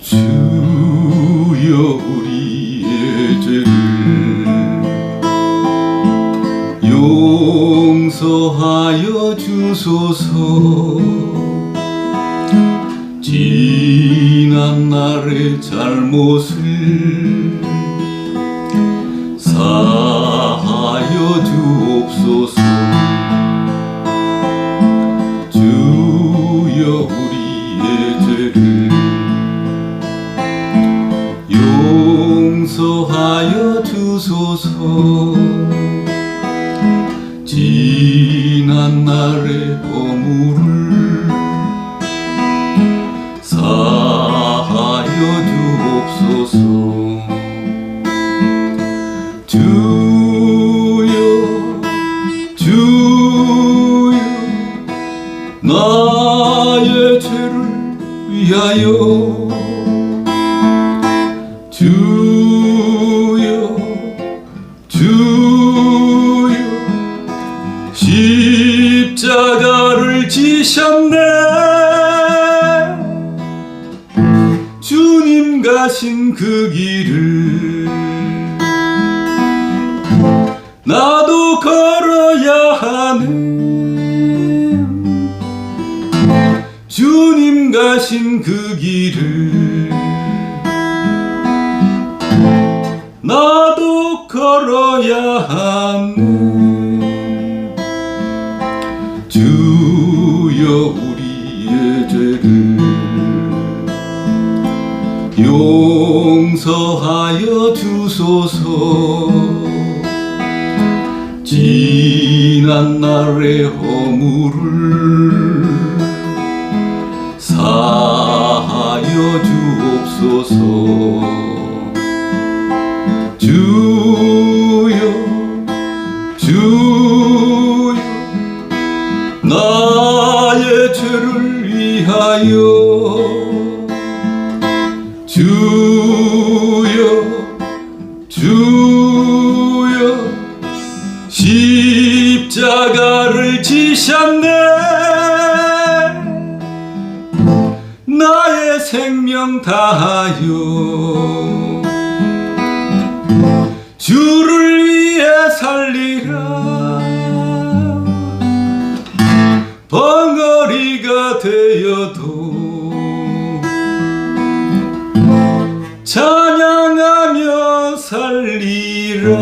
주여 우리의 죄를 용서하여 주소서. 지난 날의 잘못을 사하여 주옵소서 주소서. 지난 날의 허물을 사하여 주옵소서. 주여 주여 나의 죄를 위하여 십자가를 지셨네. 주님 가신 그 길을 나도 걸어야 하는 주님 가신 그 길을 나도 걸어야 하는 주여 우리의 죄를 용서하여 주소서. 지난 날의 허물을 사하여 주옵소서. 주 나의 죄를 위하여 주여 주여 십자가를 지셨네. 나의 생명 다하여 주 찬양하며 살리라.